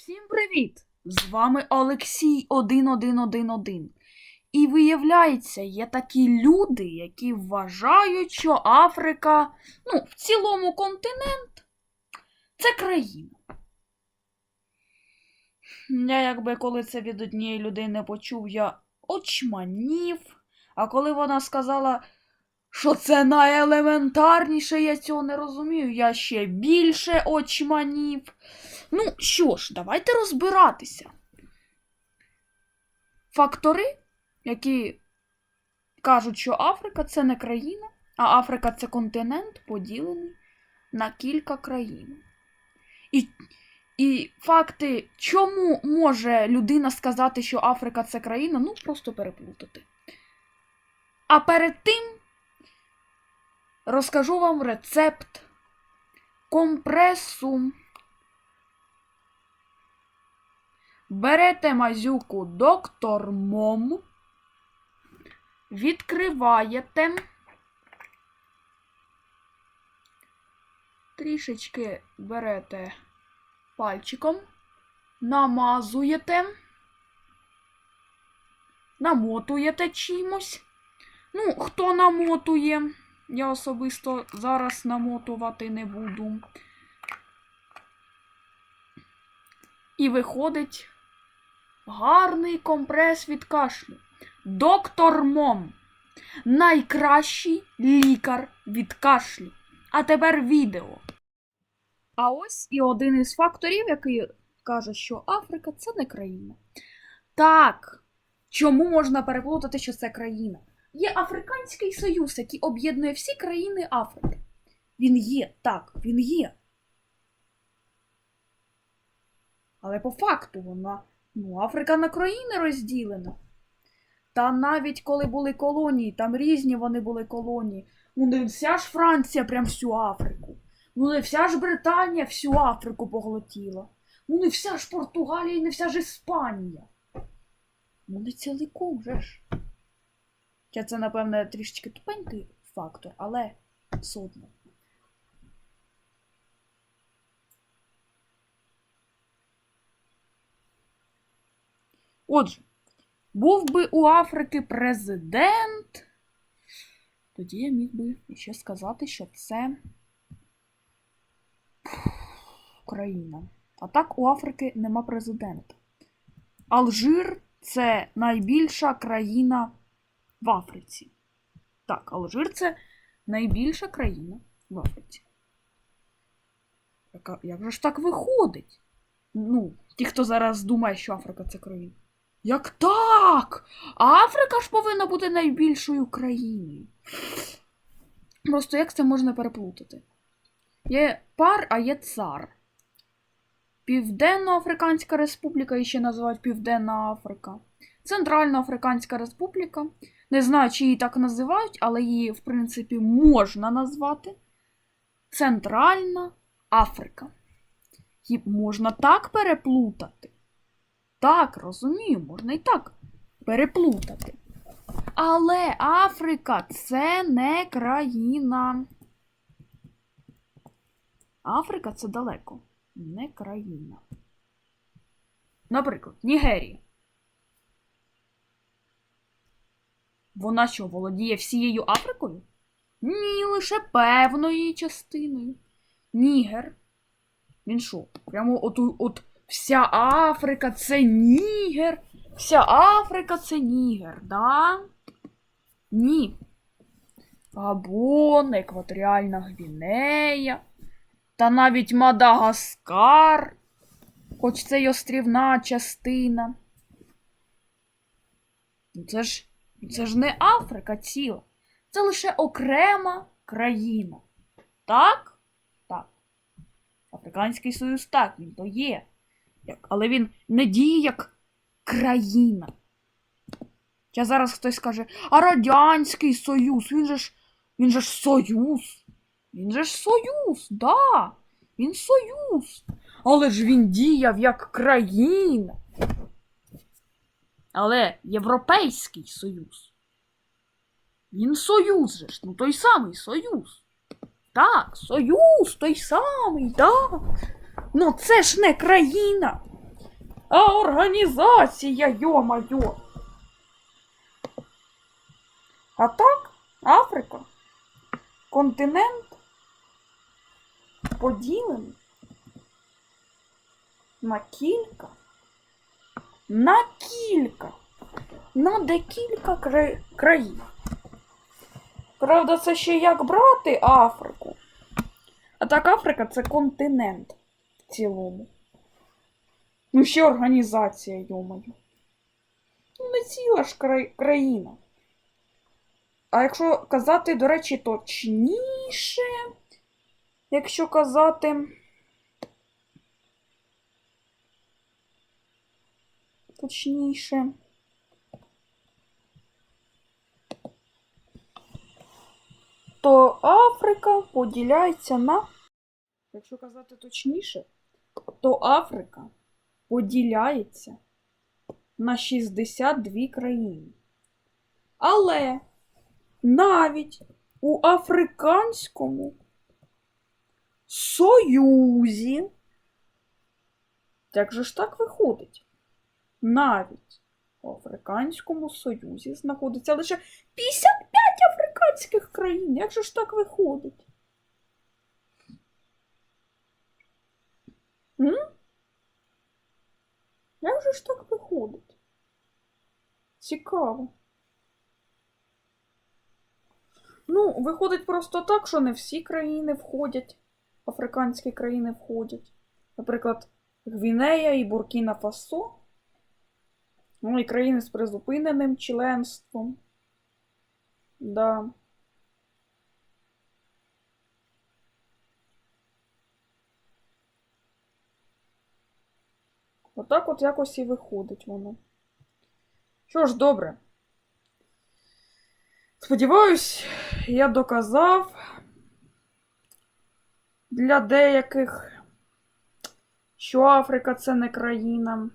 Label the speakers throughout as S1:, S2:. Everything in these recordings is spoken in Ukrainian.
S1: Всім привіт! З вами Олексій 1111. І виявляється, є такі люди, які вважають, що Африка, ну, в цілому континент це країна. Я якби коли це від однієї людини почув, я очманів. А коли вона сказала, що це найелементарніше, я цього не розумію, я ще більше очманів. Ну що ж, давайте розбиратися. Фактори, які кажуть, що Африка це не країна, а Африка це континент, поділений на кілька країн. І, і факти, чому може людина сказати, що Африка це країна, ну просто переплутати. А перед тим розкажу вам рецепт. Компресу. Берете мазюку доктор Мом, відкриваєте, трішечки берете пальчиком, намазуєте, намотуєте чимось. Ну, хто намотує, я особисто зараз намотувати не буду. І виходить гарний компрес від кашлю. Доктор Мом. Найкращий лікар від кашлю. А тепер відео. А ось і один із факторів, який каже, що Африка це не країна. Так. Чому можна переплутати, що це країна? Є Африканський Союз, який об'єднує всі країни Африки. Він є, так, він є. Але по факту вона, ну, Африка на країни розділена. Та навіть коли були колонії, там різні вони були колонії. Ну, не вся ж Франція прям всю Африку. Ну, не вся ж Британія всю Африку поглотіла. Ну, не вся ж Португалія і не вся ж Іспанія. Ну, не ціликом же ж. Хоча це, напевне, трішечки тупенький фактор, але судно. Отже, був би у Африки президент, тоді я міг би ще сказати, що це Україна. А так у Африки нема президента. Алжир це найбільша країна в Африці. Так, Алжир це найбільша країна в Африці. Як же ж так виходить? Ну, ті, хто зараз думає, що Африка це країна. Як так? Африка ж повинна бути найбільшою країною. Просто як це можна переплутати? Є пар, а є цар. Південно-Африканська Республіка, її ще називають Південна Африка. Центральноафриканська Республіка. Не знаю, чи її так називають, але її, в принципі, можна назвати. Центральна Африка. Її можна так переплутати. Так, розумію, можна і так переплутати. Але Африка це не країна. Африка це далеко, не країна. Наприклад, Нігерія. Вона що, володіє всією Африкою? Ні, лише певною частиною. Нігер. Він що? Прямо от, от вся Африка це Нігер. Вся Африка це Нігер, да? Ні. Габон, Екваторіальна Гвінея. Та навіть Мадагаскар. Хоч це й острівна частина. Ну, Це ж, це ж не Африка ціла. Це лише окрема країна. Так? Так. Африканський Союз так, він то є. Але він не діє як країна. Чи зараз хтось скаже, а Радянський Союз, він же ж він же ж Союз. Він же ж Союз, да. Він Союз. Але ж він діяв як країна. Але Європейський Союз. Він Союз же ж, ну той самий Союз. Так, Союз той самий, так. Ну це ж не країна. А організація, йо-майо. А так, Африка, континент поділений на кілька, на кілька, на декілька кра- країн. Правда, це ще як брати Африку. А так Африка це континент в цілому. Ну, ще організація, йомаю. Ну, не ціла ж край- країна. А якщо казати, до речі, точніше, якщо казати. Точніше. То Африка поділяється на. Якщо казати точніше, то Африка поділяється на 62 країни. Але навіть у Африканському Союзі. Як же ж так виходить? Навіть у Африканському Союзі знаходиться лише 55 африканських країн. Як же ж так виходить? М? Як же ж так виходить? Цікаво. Ну, виходить просто так, що не всі країни входять, африканські країни входять. Наприклад, Гвінея і Буркіна Фасо. Ну і країни з призупиненим членством. Да. Отак от якось і виходить воно. Що ж, добре. Сподіваюсь, я доказав для деяких, що Африка це не країна.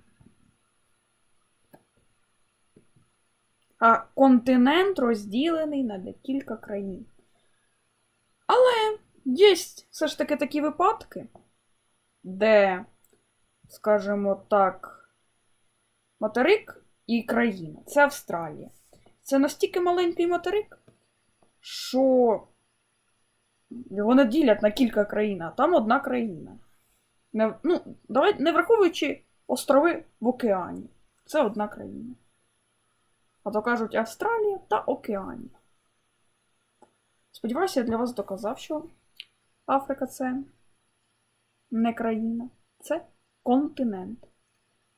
S1: А континент розділений на декілька країн. Але є все ж таки такі випадки, де, скажімо так, материк і країна це Австралія. Це настільки маленький материк, що його не ділять на кілька країн, а там одна країна. Не, ну, давай, не враховуючи острови в океані. Це одна країна. А то кажуть Австралія та Океанія. Сподіваюся, я для вас доказав, що Африка це не країна, це континент.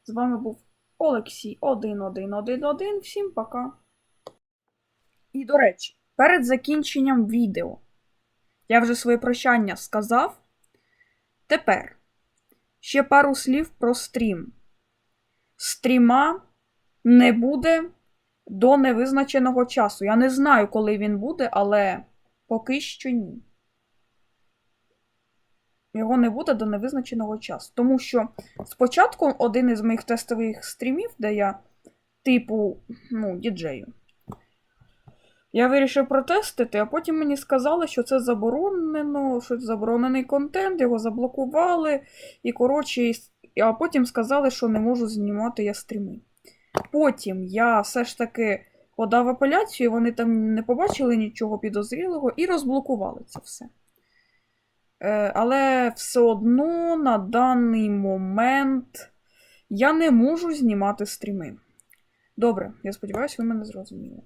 S1: З вами був Олексій 1111. Всім пока. І, до речі, перед закінченням відео я вже своє прощання сказав. Тепер ще пару слів про стрім. Стріма не буде до невизначеного часу. Я не знаю, коли він буде, але поки що ні. Його не буде до невизначеного часу. Тому що спочатку один із моїх тестових стрімів, де я, типу, ну, діджею, я вирішив протестити, а потім мені сказали, що це заборонено, що це заборонений контент, його заблокували. І, коротше, а потім сказали, що не можу знімати я стріми. Потім я все ж таки подав апеляцію, вони там не побачили нічого підозрілого і розблокували це все. Е, але все одно на даний момент я не можу знімати стріми. Добре, я сподіваюся, ви мене зрозуміли.